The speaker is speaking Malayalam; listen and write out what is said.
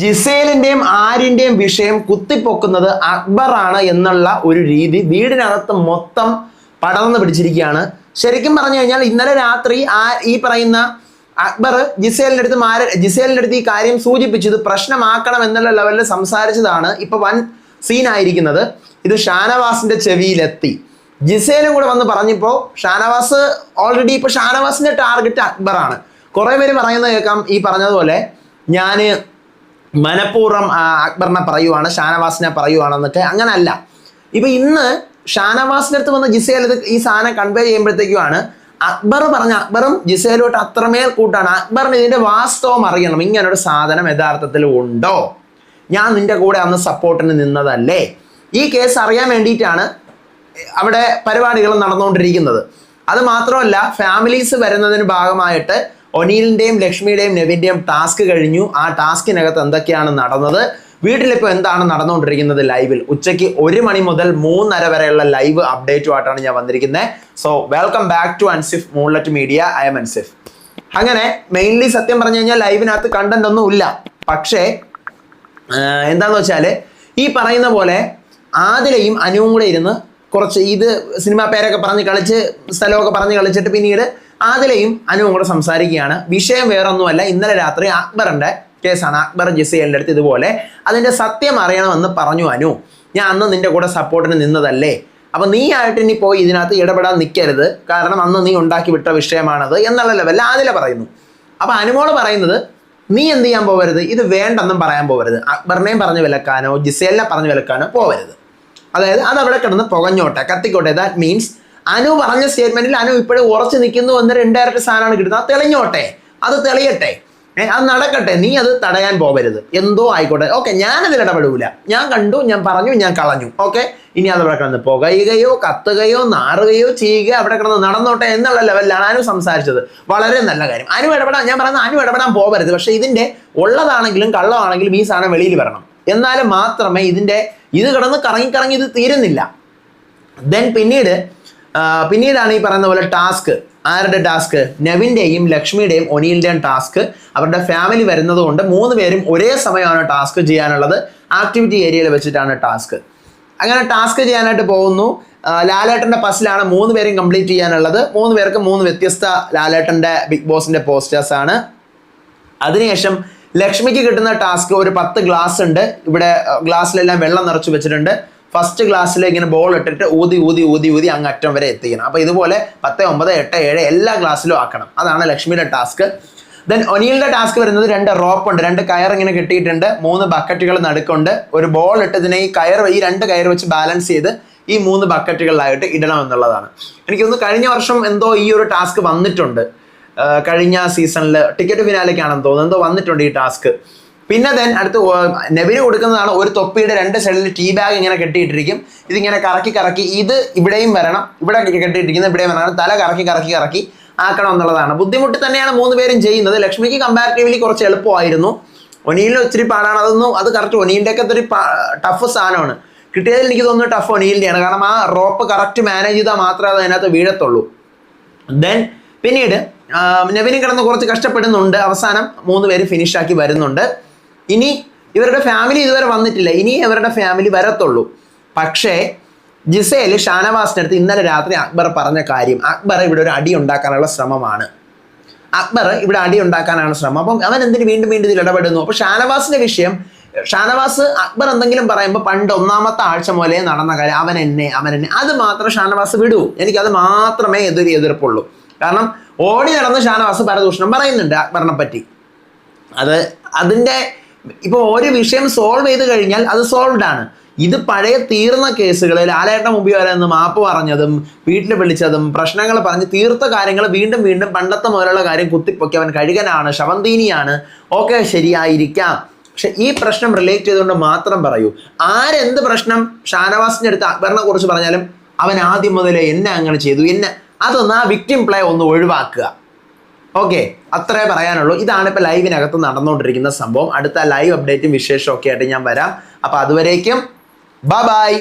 ജിസേലിന്റെയും ആര്യന്റെയും വിഷയം കുത്തിപ്പൊക്കുന്നത് അക്ബറാണ് എന്നുള്ള ഒരു രീതി വീടിനകത്ത് മൊത്തം പടർന്നു പിടിച്ചിരിക്കുകയാണ്. ശരിക്കും പറഞ്ഞു കഴിഞ്ഞാൽ ഇന്നലെ രാത്രി ആ ഈ പറയുന്ന അക്ബർ ജിസേലിന്റെ അടുത്ത് മാര ജിസേലിന്റെ അടുത്ത് ഈ കാര്യം സൂചിപ്പിച്ചത് പ്രശ്നമാക്കണം എന്നുള്ള ലെവലിൽ സംസാരിച്ചതാണ് ഇപ്പൊ വൻ സീനായിരിക്കുന്നത് ഇത് ഷാനവാസിന്റെ ചെവിയിലെത്തി. ജിസേലും കൂടെ വന്ന് പറഞ്ഞപ്പോൾ ഷാനവാസ് ഓൾറെഡി ഇപ്പൊ ഷാനവാസിന്റെ ടാർഗറ്റ് അക്ബറാണ്. കുറെ പേര് പറയുന്നത് കേൾക്കാം. ഈ പറഞ്ഞതുപോലെ ഞാൻ മനഃപൂർവം അക്ബറിനെ പറയുവാണ് ഷാനവാസിനെ പറയുവാണെന്നൊക്കെ അങ്ങനല്ല. ഇപ്പൊ ഇന്ന് ഷാനവാസിന്റെ അടുത്ത് വന്ന ജിസേൽ ഈ സാധനം കൺവേ ചെയ്യുമ്പോഴത്തേക്കുമാണ് അക്ബർ പറഞ്ഞ അക്ബറും ജിസേലോട്ട് അത്രമേൽ കൂട്ടാണ്. അക്ബറിന് ഇതിന്റെ വാസ്തവം അറിയണം. ഇങ്ങനൊരു സാധനം യഥാർത്ഥത്തിൽ ഉണ്ടോ? ഞാൻ നിന്റെ കൂടെ അന്ന് സപ്പോർട്ടിന് നിന്നതല്ലേ? ഈ കേസ് അറിയാൻ വേണ്ടിയിട്ടാണ് അവിടെ പരിപാടികൾ നടന്നുകൊണ്ടിരിക്കുന്നത്. അത് മാത്രമല്ല ഫാമിലീസ് വരുന്നതിന് ഭാഗമായിട്ട് ഒനീലിന്റെയും ലക്ഷ്മിയുടെയും നെവിന്റെയും ടാസ്ക് കഴിഞ്ഞു. ആ ടാസ്കിനകത്ത് എന്തൊക്കെയാണ് നടന്നത്? വീട്ടിലിപ്പോൾ എന്താണ് നടന്നുകൊണ്ടിരിക്കുന്നത് ലൈവിൽ? ഉച്ചയ്ക്ക് ഒരു മണി മുതൽ മൂന്നര വരെയുള്ള ലൈവ് അപ്ഡേറ്റുമായിട്ടാണ് ഞാൻ വന്നിരിക്കുന്നത്. So welcome back to Ansif Moonlight media I'm Ansif അങ്ങനെ മെയിൻലി സത്യം പറഞ്ഞു കഴിഞ്ഞാൽ ലൈവിനകത്ത് കണ്ടന്റ് ഒന്നും ഇല്ല. പക്ഷേ എന്താന്ന് വെച്ചാൽ ഈ പറയുന്ന പോലെ ആദിലയും അനുവും കൂടെ ഇരുന്ന് കുറച്ച് ഇത് സിനിമാ പേരൊക്കെ പറഞ്ഞ് കളിച്ച് സ്ഥലമൊക്കെ പറഞ്ഞ് കളിച്ചിട്ട് പിന്നീട് ആദിലയും അനുവും കൂടെ സംസാരിക്കുകയാണ്. വിഷയം വേറൊന്നുമല്ല. ഇന്നലെ രാത്രി അക്ബറിന്റെ കേസാണ്. അക്ബർ ജിസയലിന്റെ അടുത്ത് ഇതുപോലെ അതിന്റെ സത്യം അറിയണമെന്ന് പറഞ്ഞു അനു. ഞാൻ അന്ന് നിന്റെ കൂടെ സപ്പോർട്ടിന് നിന്നതല്ലേ? അപ്പൊ നീ ആയിട്ട് ഇനി പോയി ഇതിനകത്ത് ഇടപെടാൻ നിൽക്കരുത് കാരണം അന്ന് നീ ഉണ്ടാക്കി വിട്ട വിഷയമാണത് എന്നുള്ള ലെവലിൽ ആദില പറയുന്നു. അപ്പൊ അനുമോൾ പറയുന്നത് നീ എന്ത് ചെയ്യാൻ പോകരുത് ഇത് വേണ്ടെന്നും പറയാൻ പോകരുത് അക്ബറിനെയും പറഞ്ഞു വിലക്കാനോ ജിസേലിനെ പറഞ്ഞു വിലക്കാനോ പോകരുത് അതായത് അത് അവിടെ കിടന്ന് പുകഞ്ഞോട്ടെ. കത്തിക്കോട്ടെ. ദാറ്റ് മീൻസ് അനു പറഞ്ഞ സ്റ്റേറ്റ്മെന്റിൽ അനു ഇപ്പോഴും ഉറച്ചു നിൽക്കുന്നു എന്നൊരു ഇൻഡയറക്റ്റ് സാധനമാണ് കിട്ടുന്നത്. അത് തെളിഞ്ഞോട്ടെ? അത് തെളിയട്ടെ? അത് നടക്കട്ടെ? നീ അത് തടയാൻ പോകരുത്. എന്തോ ആയിക്കോട്ടെ. ഓക്കെ ഞാനതിൽ ഇടപെടൂല. ഞാൻ കണ്ടു ഞാൻ പറഞ്ഞു ഞാൻ കളഞ്ഞു. ഓക്കെ ഇനി അത് അവിടെ കിടന്ന് പുകയുകയോ കത്തുകയോ നാറുകയോ ചെയ്യുക അവിടെ കിടന്ന് നടന്നോട്ടെ എന്നുള്ള ലെവലിലാണ് അനു സംസാരിച്ചത്. വളരെ നല്ല കാര്യം. അനു ഇടപെടാൻ ഞാൻ പറയുന്നത് അനു ഇടപെടാൻ പോകരുത്. പക്ഷെ ഇതിന്റെ ഉള്ളതാണെങ്കിലും കള്ളമാണെങ്കിലും ഈ സാധനം വെളിയിൽ വരണം. എന്നാലും മാത്രമേ ഇതിന്റെ ഇത് കിടന്ന് കറങ്ങി കറങ്ങി ഇത് തീരുന്നില്ല. ദെൻ പിന്നീട് പിന്നീടാണ് ഈ പറയുന്ന പോലെ ടാസ്ക്. ആരുടെ ടാസ്ക്? നെവിന്റെയും ലക്ഷ്മിയുടെയും ഒനിയിന്റെയും ടാസ്ക്. അവരുടെ ഫാമിലി വരുന്നത് കൊണ്ട് മൂന്ന് പേരും ഒരേ സമയമാണ് ടാസ്ക് ചെയ്യാനുള്ളത്. ആക്ടിവിറ്റി ഏരിയയിൽ വെച്ചിട്ടാണ് ടാസ്ക്. അങ്ങനെ ടാസ്ക് ചെയ്യാനായിട്ട് പോകുന്നു. ലാലേട്ടന്റെ പസിലാണ് മൂന്ന് പേരും കംപ്ലീറ്റ് ചെയ്യാനുള്ളത്. മൂന്ന് പേർക്ക് മൂന്ന് വ്യത്യസ്ത ലാലേട്ടന്റെ ബിഗ് ബോസിന്റെ പോസ്റ്റേഴ്സ് ആണ്. അതിനുശേഷം ലക്ഷ്മിക്ക് കിട്ടുന്ന ടാസ്ക് ഒരു പത്ത് ഗ്ലാസ് ഉണ്ട്. ഇവിടെ ഗ്ലാസ്സിലെല്ലാം വെള്ളം നിറച്ച് വെച്ചിട്ടുണ്ട്. ഫസ്റ്റ് ക്ലാസ്സിലെ ഇങ്ങനെ ബോൾ ഇട്ടിട്ട് ഊതി ഊതി ഊതി ഊതി അങ്ങ് അറ്റം വരെ എത്തിക്കണം. അപ്പോൾ ഇതുപോലെ പത്ത് ഒമ്പത് എട്ട് ഏഴ് എല്ലാ ക്ലാസ്സിലും ആക്കണം. അതാണ് ലക്ഷ്മിയുടെ ടാസ്ക് ദെൻ ഒനിയലിന്റെ ടാസ്ക് വരുന്നത് രണ്ട് റോപ്പ് ഉണ്ട്. രണ്ട് കയർ ഇങ്ങനെ കിട്ടിയിട്ടുണ്ട്. മൂന്ന് ബക്കറ്റുകൾ നടുക്കുണ്ട്. ഒരു ബോൾ ഇട്ട് ഇതിനെ ഈ കയർ ഈ രണ്ട് കയർ വെച്ച് ബാലൻസ് ചെയ്ത് ഈ മൂന്ന് ബക്കറ്റുകളിലായിട്ട് ഇടണം എന്നുള്ളതാണ്. എനിക്കൊന്ന് കഴിഞ്ഞ വർഷം എന്തോ ഈ ഒരു ടാസ്ക് വന്നിട്ടുണ്ട്. കഴിഞ്ഞ സീസണിൽ ടിക്കറ്റ് ഫിനാലേക്കാണെന്ന് തോന്നുന്നു. എന്തോ വന്നിട്ടുണ്ട് ഈ ടാസ്ക് പിന്നെ ദെൻ അടുത്ത് നെബിന് കൊടുക്കുന്നതാണ് ഒരു തൊപ്പിയുടെ രണ്ട് സൈഡിൽ ടീ ബാഗ് ഇങ്ങനെ കെട്ടിയിട്ടിരിക്കും. ഇതിങ്ങനെ കറക്കി കറക്കി ഇത് ഇവിടെയും വരണം ഇവിടെ കെട്ടിയിട്ടിരിക്കുന്നത് ഇവിടെയും വരണം. തല കറക്കി കറക്കി കറക്കി ആക്കണം എന്നുള്ളതാണ്. ബുദ്ധിമുട്ട് തന്നെയാണ് മൂന്ന് പേരും ചെയ്യുന്നത്. ലക്ഷ്മിക്ക് കമ്പാരിറ്റീവ്ലി കുറച്ച് എളുപ്പമായിരുന്നു. ഒനീലിന് ഒത്തിരി പാടാണ്. അതൊന്നും അത് കറക്റ്റ് ഒനിയിന്റെയൊക്കെ ഒരു ടഫ് സാധനമാണ്. കിട്ടിയതിൽ എനിക്ക് തോന്നുന്നു ടഫ് ഒനിയിന്റെയാണ് കാരണം ആ റോപ്പ് കറക്റ്റ് മാനേജ് ചെയ്താൽ മാത്രമേ അത് അതിനകത്ത് വീഴത്തുള്ളൂ. ദെൻ പിന്നീട് നെവിന് കിടന്ന് കുറച്ച് കഷ്ടപ്പെടുന്നുണ്ട്. അവസാനം മൂന്ന് പേര് ഫിനിഷാക്കി വരുന്നുണ്ട്. ഇനി ഇവരുടെ ഫാമിലി ഇതുവരെ വന്നിട്ടില്ല. ഇനി ഇവരുടെ ഫാമിലി വരത്തുള്ളൂ. പക്ഷേ ഷാനവാസിന്റെ അടുത്ത് ഇന്നലെ രാത്രി അക്ബർ പറഞ്ഞ കാര്യം അക്ബർ ഇവിടെ ഒരു അടി ഉണ്ടാക്കാനുള്ള ശ്രമമാണ്. അക്ബർ ഇവിടെ അടി ഉണ്ടാക്കാനാണ് ശ്രമം. അപ്പം അവൻ എന്തിനു വീണ്ടും വീണ്ടും ഇതിൽ ഇടപെടുന്നു? അപ്പോൾ ഷാനവാസിന്റെ വിഷയം ഷാനവാസ് അക്ബർ എന്തെങ്കിലും പറയുമ്പോൾ പണ്ട് ഒന്നാമത്തെ ആഴ്ച മുതലേ നടന്ന കാര്യം അവൻ എന്നെ അവൻ എന്നെ അത് മാത്രം ഷാനവാസ് വിടൂ. എനിക്കത് മാത്രമേ എതിർ എതിർപ്പുള്ളൂ. കാരണം ഓടി നടന്ന് ഷാനവാസ് പരദൂഷണം പറയുന്നുണ്ട് അക്ബറിനെ പറ്റി. അത് അതിന്റെ ഇപ്പോൾ ഒരു വിഷയം സോൾവ് ചെയ്ത് കഴിഞ്ഞാൽ അത് സോൾവ്ഡ് ആണ്. ഇത് പഴയ തീർന്ന കേസുകളിൽ ആലേട്ട മുമ്പിൽ വരെ നിന്ന് മാപ്പ് പറഞ്ഞതും വീട്ടിൽ വിളിച്ചതും പ്രശ്നങ്ങൾ പറഞ്ഞ് തീർത്ത കാര്യങ്ങൾ വീണ്ടും വീണ്ടും പണ്ടത്തെ മുതലുള്ള കാര്യം കുത്തിപ്പൊക്കി അവൻ കഴുകനാണ് ശവന്തീനിയാണ്. ഓക്കെ ശരിയായിരിക്കാം. പക്ഷെ ഈ പ്രശ്നം റിലേറ്റ് ചെയ്തുകൊണ്ട് മാത്രം പറയൂ. ആരെന്ത് പ്രശ്നം? ഷാനവാസിന്റെ അടുത്ത് അക്ബറിനെ കുറിച്ച് പറഞ്ഞാലും അവൻ ആദ്യം മുതലേ എന്നെ അങ്ങനെ ചെയ്തു. എന്നെ അതൊന്ന് ആ വിക്ടിം പ്ലേ ഒന്ന് ഒഴിവാക്കുക. ഓക്കെ അത്രേ പറയാനുള്ളൂ. ഇതാണ് ഇപ്പോൾ ലൈവിനകത്ത് നടന്നുകൊണ്ടിരിക്കുന്ന സംഭവം. അടുത്ത ലൈവ് അപ്ഡേറ്റും വിശേഷമൊക്കെ ആയിട്ട് ഞാൻ വരാം. അപ്പോൾ അതുവരേക്കും ബൈ